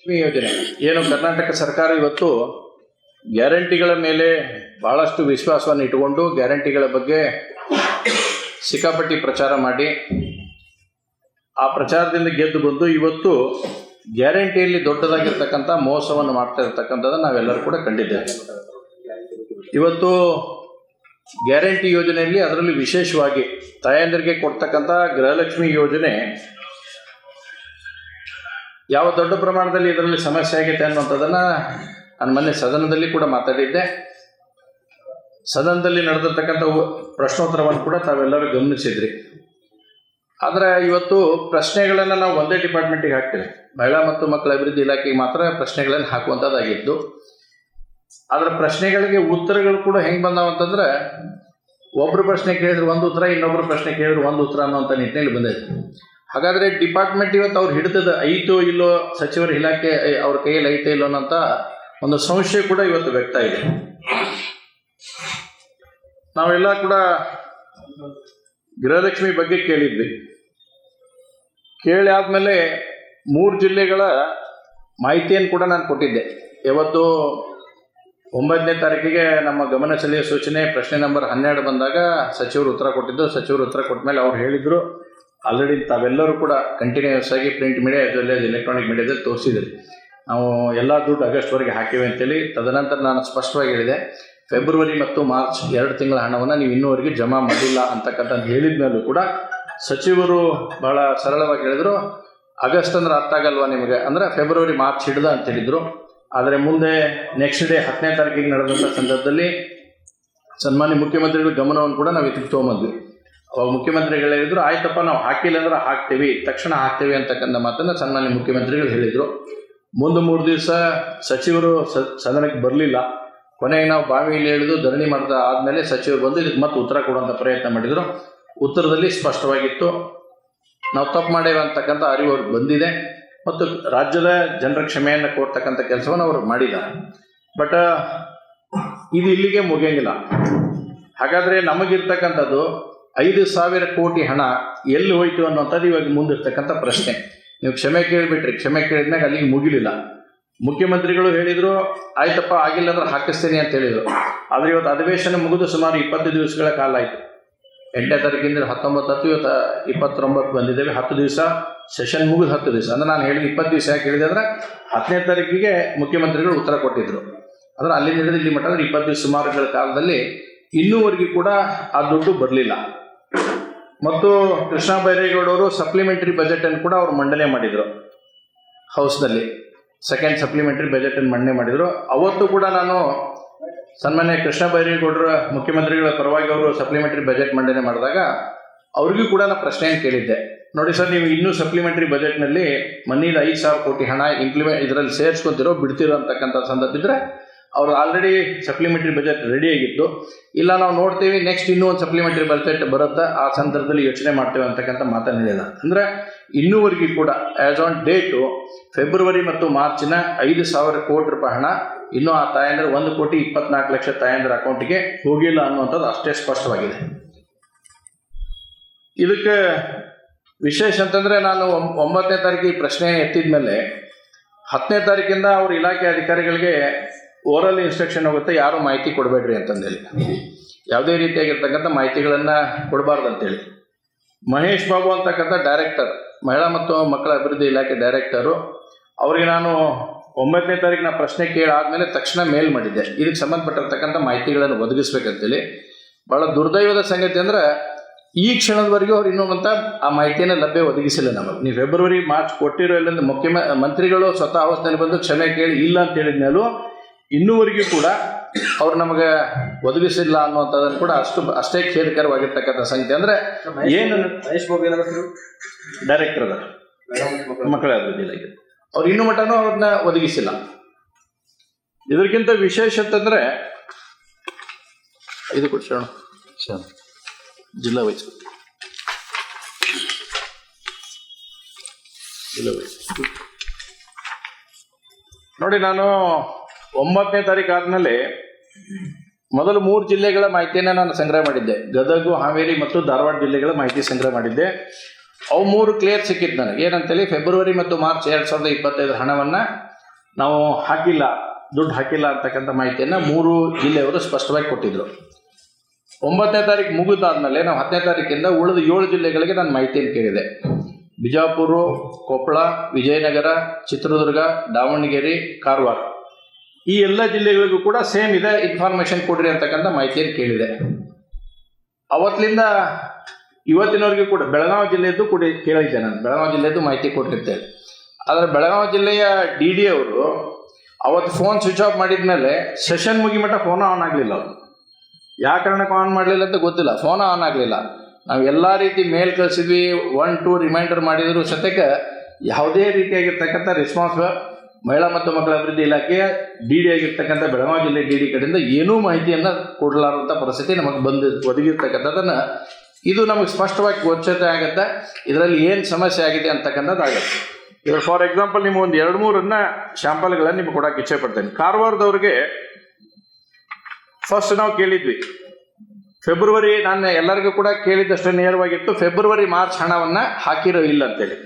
ಲಕ್ಷ್ಮಿ ಯೋಜನೆ. ಏನು ಕರ್ನಾಟಕ ಸರ್ಕಾರ ಇವತ್ತು ಗ್ಯಾರಂಟಿಗಳ ಮೇಲೆ ಬಹಳಷ್ಟು ವಿಶ್ವಾಸವನ್ನು ಇಟ್ಟುಕೊಂಡು ಗ್ಯಾರಂಟಿಗಳ ಬಗ್ಗೆ ಸಿಕ್ಕಾಪಟ್ಟಿ ಪ್ರಚಾರ ಮಾಡಿ, ಆ ಪ್ರಚಾರದಿಂದ ಗೆದ್ದು ಬಂದು ಇವತ್ತು ಗ್ಯಾರಂಟಿಯಲ್ಲಿ ದೊಡ್ಡದಾಗಿರ್ತಕ್ಕಂಥ ಮೋಸವನ್ನು ಮಾಡ್ತಾ ಇರ್ತಕ್ಕಂಥದ್ದನ್ನು ನಾವೆಲ್ಲರೂ ಕೂಡ ಕಂಡಿದ್ದೇವೆ. ಇವತ್ತು ಗ್ಯಾರಂಟಿ ಯೋಜನೆಯಲ್ಲಿ ಅದರಲ್ಲಿ ವಿಶೇಷವಾಗಿ ತಾಯಂದಿರಿಗೆ ಕೊಡ್ತಕ್ಕಂಥ ಗೃಹಲಕ್ಷ್ಮಿ ಯೋಜನೆ ಯಾವ ದೊಡ್ಡ ಪ್ರಮಾಣದಲ್ಲಿ ಇದರಲ್ಲಿ ಸಮಸ್ಯೆ ಆಗಿದೆ ಅನ್ನುವಂಥದ್ದನ್ನು ನಾನು ಮೊನ್ನೆ ಸದನದಲ್ಲಿ ಕೂಡ ಮಾತಾಡಿದ್ದೆ. ಸದನದಲ್ಲಿ ನಡೆದಿರ್ತಕ್ಕಂಥ ಪ್ರಶ್ನೋತ್ತರವನ್ನು ಕೂಡ ತಾವೆಲ್ಲರೂ ಗಮನಿಸಿದ್ರಿ. ಆದರೆ ಇವತ್ತು ಪ್ರಶ್ನೆಗಳನ್ನು ನಾವು ಒಂದೇ ಡಿಪಾರ್ಟ್ಮೆಂಟಿಗೆ ಹಾಕ್ತೇವೆ. ಮಹಿಳಾ ಮತ್ತು ಮಕ್ಕಳ ಅಭಿವೃದ್ಧಿ ಇಲಾಖೆಗೆ ಮಾತ್ರ ಪ್ರಶ್ನೆಗಳನ್ನು ಹಾಕುವಂಥದ್ದಾಗಿದ್ದು ಅದರ ಪ್ರಶ್ನೆಗಳಿಗೆ ಉತ್ತರಗಳು ಕೂಡ ಹೆಂಗೆ ಬಂದಾವಂತಂದ್ರೆ ಒಬ್ಬರು ಪ್ರಶ್ನೆ ಕೇಳಿದ್ರೆ ಒಂದು ಉತ್ತರ ಇನ್ನೊಬ್ಬರು ಪ್ರಶ್ನೆ ಕೇಳಿದ್ರೆ ಒಂದು ಉತ್ತರ ಅನ್ನೋಂಥ ನಿಟ್ಟಿನಲ್ಲಿ ಬಂದೈತೆ ಹಾಗಾದರೆ ಡಿಪಾರ್ಟ್ಮೆಂಟ್ ಇವತ್ತು ಅವ್ರು ಹಿಡಿತದ ಐತೋ ಇಲ್ಲೋ ಸಚಿವರ ಇಲಾಖೆ ಅವ್ರ ಕೈಯಲ್ಲಿ ಐತೋ ಇಲ್ಲೋ ಅಂತ ಒಂದು ಸಂಶಯ ಕೂಡ ಇವತ್ತು ವ್ಯಕ್ತ ಇದೆ. ನಾವೆಲ್ಲ ಕೂಡ ಗೃಹಲಕ್ಷ್ಮಿ ಬಗ್ಗೆ ಕೇಳಿದ್ವಿ. ಕೇಳಿ ಆದಮೇಲೆ ಮೂರು ಜಿಲ್ಲೆಗಳ ಮಾಹಿತಿಯನ್ನು ಕೂಡ ನಾನು ಕೊಟ್ಟಿದ್ದೆ. ಯಾವತ್ತು ಒಂಬತ್ತನೇ ತಾರೀಕಿಗೆ ನಮ್ಮ ಗಮನ ಸೆಳೆಯುವ ಸೂಚನೆ ಪ್ರಶ್ನೆ ನಂಬರ್ ಹನ್ನೆರಡು ಬಂದಾಗ ಸಚಿವರು ಉತ್ತರ ಕೊಟ್ಟಿದ್ದು, ಸಚಿವರು ಉತ್ತರ ಕೊಟ್ಟ ಮೇಲೆ ಅವ್ರು ಹೇಳಿದರು. ಆಲ್ರೆಡಿ ತಾವೆಲ್ಲರೂ ಕೂಡ ಕಂಟಿನ್ಯೂಸ್ ಆಗಿ ಪ್ರಿಂಟ್ ಮೀಡಿಯಾ as ಎಲೆಕ್ಟ್ರಾನಿಕ್ ಮೀಡಿಯಾದಲ್ಲಿ ತೋರಿಸಿದ್ರಿ. ನಾವು ಎಲ್ಲ ದುಡ್ಡು ಆಗಸ್ಟ್ವರೆಗೆ ಹಾಕಿವೆ ಅಂತೇಳಿ ತದನಂತರ ನಾನು ಸ್ಪಷ್ಟವಾಗಿ ಹೇಳಿದೆ. ಫೆಬ್ರವರಿ ಮತ್ತು ಮಾರ್ಚ್ ಎರಡು ತಿಂಗಳ ಹಣವನ್ನು ನೀವು ಇನ್ನೂವರೆಗೆ ಜಮಾ ಮಾಡಿಲ್ಲ ಅಂತಕ್ಕಂಥದ್ದು ಹೇಳಿದ ಮೇಲೂ ಕೂಡ ಸಚಿವರು ಬಹಳ ಸರಳವಾಗಿ ಹೇಳಿದರು. ಆಗಸ್ಟ್ ಅಂದ್ರೆ ಅರ್ಥ ಆಗಲ್ವಾ ನಿಮಗೆ? ಅಂದರೆ ಫೆಬ್ರವರಿ ಮಾರ್ಚ್ ಹಿಡ್ದ ಅಂತ ಹೇಳಿದರು. ಆದರೆ ಮುಂದೆ ನೆಕ್ಸ್ಟ್ ಡೇ ಹತ್ತನೇ ತಾರೀಕಿಗೆ ನಡೆದಂಥ ಸಂದರ್ಭದಲ್ಲಿ ಸನ್ಮಾನ್ಯ ಮುಖ್ಯಮಂತ್ರಿಗಳ ಗಮನವನ್ನು ಕೂಡ ನಾವು ಇದಕ್ಕೆ ತೊಗೊಂಬಂದ್ವಿ. ಮುಖ್ಯಮಂತ್ರಿಗಳು ಹೇಳಿದ್ರು, ಆಯ್ತಪ್ಪ, ನಾವು ಹಾಕಿಲ್ಲ ಅಂದ್ರೆ ಹಾಕ್ತೀವಿ, ತಕ್ಷಣ ಹಾಕ್ತೀವಿ ಅಂತಕ್ಕಂಥ ಮಾತನ್ನು ಸನ್ಮಾನ್ಯ ಮುಖ್ಯಮಂತ್ರಿಗಳು ಹೇಳಿದರು. ಮುಂದೆ ಮೂರು ದಿವಸ ಸಚಿವರು ಸದನಕ್ಕೆ ಬರಲಿಲ್ಲ. ಕೊನೆಗೆ ನಾವು ಬಾವಿಯಲ್ಲಿ ಹೇಳಿದ್ರು ಧರಣಿ ಮಾಡಿದ ಆದಮೇಲೆ ಸಚಿವರು ಬಂದು ಇದಕ್ಕೆ ಮತ್ತೆ ಉತ್ತರ ಕೊಡುವಂಥ ಪ್ರಯತ್ನ ಮಾಡಿದರು. ಉತ್ತರದಲ್ಲಿ ಸ್ಪಷ್ಟವಾಗಿತ್ತು, ನಾವು ತಪ್ಪು ಮಾಡೇವೆ ಅಂತಕ್ಕಂಥ ಅರಿವು ಅವ್ರಿಗೆ ಬಂದಿದೆ ಮತ್ತು ರಾಜ್ಯದ ಜನರ ಕ್ಷಮೆಯನ್ನು ಕೊಡ್ತಕ್ಕಂಥ ಕೆಲಸವನ್ನು ಅವರು ಮಾಡಿದ್ದಾರೆ. ಬಟ್, ಇದು ಇಲ್ಲಿಗೆ ಮುಗಿಯಂಗಿಲ್ಲ. ಹಾಗಾದರೆ ನಮಗಿರ್ತಕ್ಕಂಥದ್ದು ಐದು ಸಾವಿರ ಕೋಟಿ ಹಣ ಎಲ್ಲಿ ಹೋಯ್ತು ಅನ್ನೋಂಥದ್ದು ಇವಾಗ ಮುಂದಿರ್ತಕ್ಕಂಥ ಪ್ರಶ್ನೆ. ನೀವು ಕ್ಷಮೆ ಕೇಳಿಬಿಟ್ರಿ. ಕ್ಷಮೆ ಕೇಳಿದ್ಮೇಲೆ ಅಲ್ಲಿಗೆ ಮುಗಿಲಿಲ್ಲ. ಮುಖ್ಯಮಂತ್ರಿಗಳು ಹೇಳಿದರು, ಆಯ್ತಪ್ಪ, ಆಗಿಲ್ಲ ಅಂದ್ರೆ ಹಾಕಿಸ್ತೀನಿ ಅಂತ ಹೇಳಿದರು. ಆದರೆ ಇವತ್ತು ಅಧಿವೇಶನ ಮುಗಿದು ಸುಮಾರು ಇಪ್ಪತ್ತು ದಿವಸಗಳ ಕಾಲ ಆಯಿತು. ಎಂಟನೇ ತಾರೀಕಿಂದ ಹತ್ತೊಂಬತ್ತು ಹತ್ತು, ಇವತ್ತು ಇಪ್ಪತ್ತೊಂಬತ್ತು ಬಂದಿದ್ದೇವೆ. ಹತ್ತು ದಿವಸ, ಸೆಷನ್ ಮುಗಿದು ಹತ್ತು ದಿವಸ. ಅಂದ್ರೆ ನಾನು ಹೇಳಿದ ಇಪ್ಪತ್ತು ದಿವಸ ಯಾಕೆ ಹೇಳಿದೆ ಅಂದ್ರೆ, ಹತ್ತನೇ ತಾರೀಕಿಗೆ ಮುಖ್ಯಮಂತ್ರಿಗಳು ಉತ್ತರ ಕೊಟ್ಟಿದ್ದರು ಅಂದ್ರೆ ಅಲ್ಲಿಂದ ಹಿಡಿದು ಇಲ್ಲಿ ಮಟ್ಟ ಇಪ್ಪತ್ತು ದಿವಸ ಸುಮಾರುಗಳ ಕಾಲದಲ್ಲಿ ಇನ್ನೂವರೆಗೂ ಕೂಡ ಆ ದುಡ್ಡು ಬರಲಿಲ್ಲ. ಮತ್ತು ಕೃಷ್ಣ ಬೈರೇಗೌಡವರು ಸಪ್ಲಿಮೆಂಟರಿ ಬಜೆಟನ್ನು ಕೂಡ ಅವರು ಮಂಡನೆ ಮಾಡಿದರು. ಹೌಸ್ನಲ್ಲಿ ಸೆಕೆಂಡ್ ಸಪ್ಲಿಮೆಂಟರಿ ಬಜೆಟ್ ಅನ್ನು ಮಂಡನೆ ಮಾಡಿದರು. ಅವತ್ತು ಕೂಡ ನಾನು ಸನ್ಮಾನ್ಯ ಕೃಷ್ಣ ಬೈರೇಗೌಡರ ಮುಖ್ಯಮಂತ್ರಿಗಳ ಪರವಾಗಿ ಅವರು ಸಪ್ಲಿಮೆಂಟರಿ ಬಜೆಟ್ ಮಂಡನೆ ಮಾಡಿದಾಗ ಅವ್ರಿಗೂ ಕೂಡ ನಾನು ಪ್ರಶ್ನೆಯನ್ನು ಕೇಳಿದ್ದೆ. ನೋಡಿ ಸರ್, ನೀವು ಇನ್ನೂ ಸಪ್ಲಿಮೆಂಟರಿ ಬಜೆಟ್ನಲ್ಲಿ ಮನೀದ ಐದು ಸಾವಿರ ಕೋಟಿ ಹಣ ಇಂಪ್ಲಿಮೆಂಟ್ ಇದರಲ್ಲಿ ಸೇರಿಸ್ಕೊತಿರೋ, ಬಿಡ್ತಿರೋ ಅಂತಕ್ಕಂಥ ಸಂದರ್ಭ ಇದ್ದರೆ ಅವ್ರು ಆಲ್ರೆಡಿ ಸಪ್ಲಿಮೆಂಟರಿ ಬಜೆಟ್ ರೆಡಿ ಆಗಿತ್ತು. ಇಲ್ಲ, ನಾವು ನೋಡ್ತೀವಿ ನೆಕ್ಸ್ಟ್ ಇನ್ನೂ ಒಂದು ಸಪ್ಲಿಮೆಂಟರಿ ಬಜೆಟ್ ಬರುತ್ತೆ. ಆ ಸಂದರ್ಭದಲ್ಲಿ ಯೋಚನೆ ಮಾಡ್ತೇವೆ ಅಂತಕ್ಕಂಥ ಮಾತನ್ನು ಹೇಳಿದ ಅಂದರೆ ಇನ್ನೂವರೆಗೆ ಕೂಡ ಆ್ಯಸ್ ಆನ್ ಡೇಟು ಫೆಬ್ರವರಿ ಮತ್ತು ಮಾರ್ಚಿನ ಐದು ಸಾವಿರ ಕೋಟಿ ರೂಪಾಯಿ ಹಣ. ಇನ್ನೂ ಆ ತಾಯಂದ್ರ ಒಂದು ಕೋಟಿ ಇಪ್ಪತ್ನಾಲ್ಕು ಲಕ್ಷ ತಾಯಂದ್ರ ಅಕೌಂಟಿಗೆ ಹೋಗಿಲ್ಲ ಅನ್ನುವಂಥದ್ದು ಅಷ್ಟೇ ಸ್ಪಷ್ಟವಾಗಿದೆ. ಇದಕ್ಕೆ ವಿಶೇಷ ಅಂತಂದರೆ ನಾನು ಒಂಬತ್ತನೇ ತಾರೀಕಿಗೆ ಪ್ರಶ್ನೆ ಎತ್ತಿದ ಮೇಲೆ ಹತ್ತನೇ ತಾರೀಕಿಂದ ಅವ್ರ ಇಲಾಖೆ ಅಧಿಕಾರಿಗಳಿಗೆ ಓರಲ್ ಇನ್ಸ್ಟ್ರಕ್ಷನ್ ಹೋಗುತ್ತೆ, ಯಾರು ಮಾಹಿತಿ ಕೊಡಬೇಡ್ರಿ ಅಂತಂದೇಳಿ ಯಾವುದೇ ರೀತಿಯಾಗಿರ್ತಕ್ಕಂಥ ಮಾಹಿತಿಗಳನ್ನು ಕೊಡಬಾರ್ದು ಅಂತೇಳಿ ಮಹೇಶ್ ಬಾಬು ಅಂತಕ್ಕಂಥ ಡೈರೆಕ್ಟರ್ ಮಹಿಳಾ ಮತ್ತು ಮಕ್ಕಳ ಅಭಿವೃದ್ಧಿ ಇಲಾಖೆ ಡೈರೆಕ್ಟರು ಅವರಿಗೆ ನಾನು ಒಂಬತ್ತನೇ ತಾರೀಕು ನಾ ಪ್ರಶ್ನೆ ಕೇಳಾದ್ಮೇಲೆ ತಕ್ಷಣ ಮೇಲ್ ಮಾಡಿದ್ದೆ. ಇದಕ್ಕೆ ಸಂಬಂಧಪಟ್ಟಿರ್ತಕ್ಕಂಥ ಮಾಹಿತಿಗಳನ್ನು ಒದಗಿಸ್ಬೇಕಂತೇಳಿ. ಭಾಳ ದುರ್ದೈವದ ಸಂಗತಿ ಅಂದ್ರೆ, ಈ ಕ್ಷಣದವರೆಗೂ ಅವ್ರು ಇನ್ನೂ ಅಂತ ಆ ಮಾಹಿತಿಯನ್ನು ಲಭ್ಯ ಒದಗಿಸಿಲ್ಲ ನಮಗೆ. ನೀವು ಫೆಬ್ರವರಿ ಮಾರ್ಚ್ ಕೊಟ್ಟಿರೋ ಇಲ್ಲಿಂದ ಮುಖ್ಯಮ ಮಂತ್ರಿಗಳು ಸ್ವತಃ ಅವಸ್ಥೆಯಲ್ಲಿ ಬಂದು ಕ್ಷಮೆ ಕೇಳಿ ಇಲ್ಲ ಅಂತ ಹೇಳಿದ ಮೇಲೂ ಇನ್ನೂವರೆಗೂ ಕೂಡ ಅವ್ರು ನಮಗೆ ಒದಗಿಸಿಲ್ಲ ಅನ್ನುವಂಥದ್ದನ್ನು ಕೂಡ ಅಷ್ಟು ಅಷ್ಟೇ ಖೇದಕರವಾಗಿರ್ತಕ್ಕಂಥ ಸಂಗತಿ. ಅಂದರೆ ಏನು ಮಹೇಶ್ ಬಾಬು ಏನಾದರೂ ಡೈರೆಕ್ಟರ್ ಅದ ಮಕ್ಕಳ ಅಭಿವೃದ್ಧಿ ಇಲಾಖೆ ಅವ್ರು ಇನ್ನು ಮಟ್ಟನೂ ಅವ್ರನ್ನ ಒದಗಿಸಿಲ್ಲ. ಇದಕ್ಕಿಂತ ವಿಶೇಷ ಅಂತಂದ್ರೆ ಇದು ಕೊಡ್ಸೋಣ ಸರ್ ಜಿಲ್ಲಾ ವೈಸ್ ಜಿಲ್ಲಾ ವೈಸ್. ನೋಡಿ ನಾನು ಒಂಬತ್ತನೇ ತಾರೀಕು ಆದ್ಮೇಲೆ ಮೊದಲು ಮೂರು ಜಿಲ್ಲೆಗಳ ಮಾಹಿತಿಯನ್ನು ನಾನು ಸಂಗ್ರಹ ಮಾಡಿದ್ದೆ. ಗದಗ, ಹಾವೇರಿ ಮತ್ತು ಧಾರವಾಡ ಜಿಲ್ಲೆಗಳ ಮಾಹಿತಿ ಸಂಗ್ರಹ ಮಾಡಿದ್ದೆ. ಅವು ಮೂರು ಕ್ಲಿಯರ್ ಸಿಕ್ಕಿದ್ದು ನನಗೆ. ಏನಂತೇಳಿ ಫೆಬ್ರವರಿ ಮತ್ತು ಮಾರ್ಚ್ ಎರಡು ಸಾವಿರದ ಇಪ್ಪತ್ತೈದು ಹಣವನ್ನು ನಾವು ಹಾಕಿಲ್ಲ, ದುಡ್ಡು ಹಾಕಿಲ್ಲ ಅಂತಕ್ಕಂಥ ಮಾಹಿತಿಯನ್ನು ಮೂರು ಜಿಲ್ಲೆಯವರು ಸ್ಪಷ್ಟವಾಗಿ ಕೊಟ್ಟಿದ್ರು. ಒಂಬತ್ತನೇ ತಾರೀಕು ಮುಗಿದಾದ್ಮೇಲೆ ನಾವು ಹತ್ತನೇ ತಾರೀಕಿಂದ ಉಳಿದ ಏಳು ಜಿಲ್ಲೆಗಳಿಗೆ ನಾನು ಮಾಹಿತಿಯನ್ನು ಕೇಳಿದೆ. ಬಿಜಾಪುರ, ಕೊಪ್ಪಳ, ವಿಜಯನಗರ, ಚಿತ್ರದುರ್ಗ, ದಾವಣಗೆರೆ, ಕಾರವಾರ. ಈ ಎಲ್ಲ ಜಿಲ್ಲೆಗಳಿಗೂ ಕೂಡ ಸೇಮ್ ಇದೆ ಇನ್ಫಾರ್ಮೇಶನ್ ಕೊಡ್ರಿ ಅಂತಕ್ಕಂಥ ಮಾಹಿತಿಯನ್ನು ಕೇಳಿದೆ. ಅವತ್ತಿನಿಂದ ಇವತ್ತಿನವರೆಗೂ ಕೂಡ ಬೆಳಗಾವಿ ಜಿಲ್ಲೆಯದ್ದು ಕೂಡ ಕೇಳಿದ್ದೆ ನಾನು. ಬೆಳಗಾವಿ ಜಿಲ್ಲೆಯದ್ದು ಮಾಹಿತಿ ಕೊಟ್ಟಿರ್ತೇವೆ ಆದರೆ ಬೆಳಗಾವಿ ಜಿಲ್ಲೆಯ ಡಿ ಡಿ ಅವರು ಅವತ್ತು ಫೋನ್ ಸ್ವಿಚ್ ಆಫ್ ಮಾಡಿದ ಮೇಲೆ ಸೆಷನ್ ಮುಗಿಮಟ್ಟ ಫೋನ್ ಆನ್ ಆಗಲಿಲ್ಲ ಅವರು. ಯಾವ ಕಾರಣಕ್ಕೆ ಆನ್ ಮಾಡಲಿಲ್ಲ ಅಂತ ಗೊತ್ತಿಲ್ಲ. ಫೋನ್ ಆನ್ ಆಗಲಿಲ್ಲ. ನಾವು ಎಲ್ಲ ರೀತಿ ಮೇಲ್ ಕಳಿಸಿದ್ವಿ ಒನ್ ಟು ರಿಮೈಂಡರ್ ಮಾಡಿದ್ರು ಸತ್ಯಕ್ಕೆ ಯಾವುದೇ ರೀತಿಯಾಗಿರ್ತಕ್ಕಂಥ ರೆಸ್ಪಾನ್ಸ್ ಮಹಿಳಾ ಮತ್ತು ಮಕ್ಕಳ ಅಭಿವೃದ್ಧಿ ಇಲಾಖೆ ಡಿ ಡಿ ಆಗಿರ್ತಕ್ಕಂಥ ಬೆಳಗಾವಿ ಜಿಲ್ಲೆ ಡಿ ಡಿ ಕಡೆಯಿಂದ ಏನೂ ಮಾಹಿತಿಯನ್ನು ಕೊಡಲಾರಂಥ ಪರಿಸ್ಥಿತಿ ನಮಗೆ ಬಂದು ಒದಗಿರ್ತಕ್ಕಂಥದ್ದನ್ನು ಇದು ನಮಗೆ ಸ್ಪಷ್ಟವಾಗಿ ಗೋಚರತೆ ಆಗುತ್ತೆ. ಇದರಲ್ಲಿ ಏನು ಸಮಸ್ಯೆ ಆಗಿದೆ ಅಂತಕ್ಕಂಥದ್ದು ಆಗುತ್ತೆ. ಫಾರ್ ಎಕ್ಸಾಂಪಲ್ ನಿಮ್ಮ ಒಂದು ಎರಡು ಮೂರನ್ನ ಶಾಂಪಲ್ಗಳನ್ನು ನಿಮ್ಗೆ ಕೊಡಕ್ಕೆ ಇಚ್ಛೆ ಪಡ್ತೇನೆ. ಕಾರವಾರದವ್ರಿಗೆ ಫಸ್ಟ್ ನಾವು ಕೇಳಿದ್ವಿ. ಫೆಬ್ರವರಿ ನಾನು ಎಲ್ಲರಿಗೂ ಕೂಡ ಕೇಳಿದಷ್ಟು ನೇರವಾಗಿತ್ತು. ಫೆಬ್ರವರಿ ಮಾರ್ಚ್ ಹಣವನ್ನು ಹಾಕಿರೋ ಇಲ್ಲ ಅಂತೇಳಿ.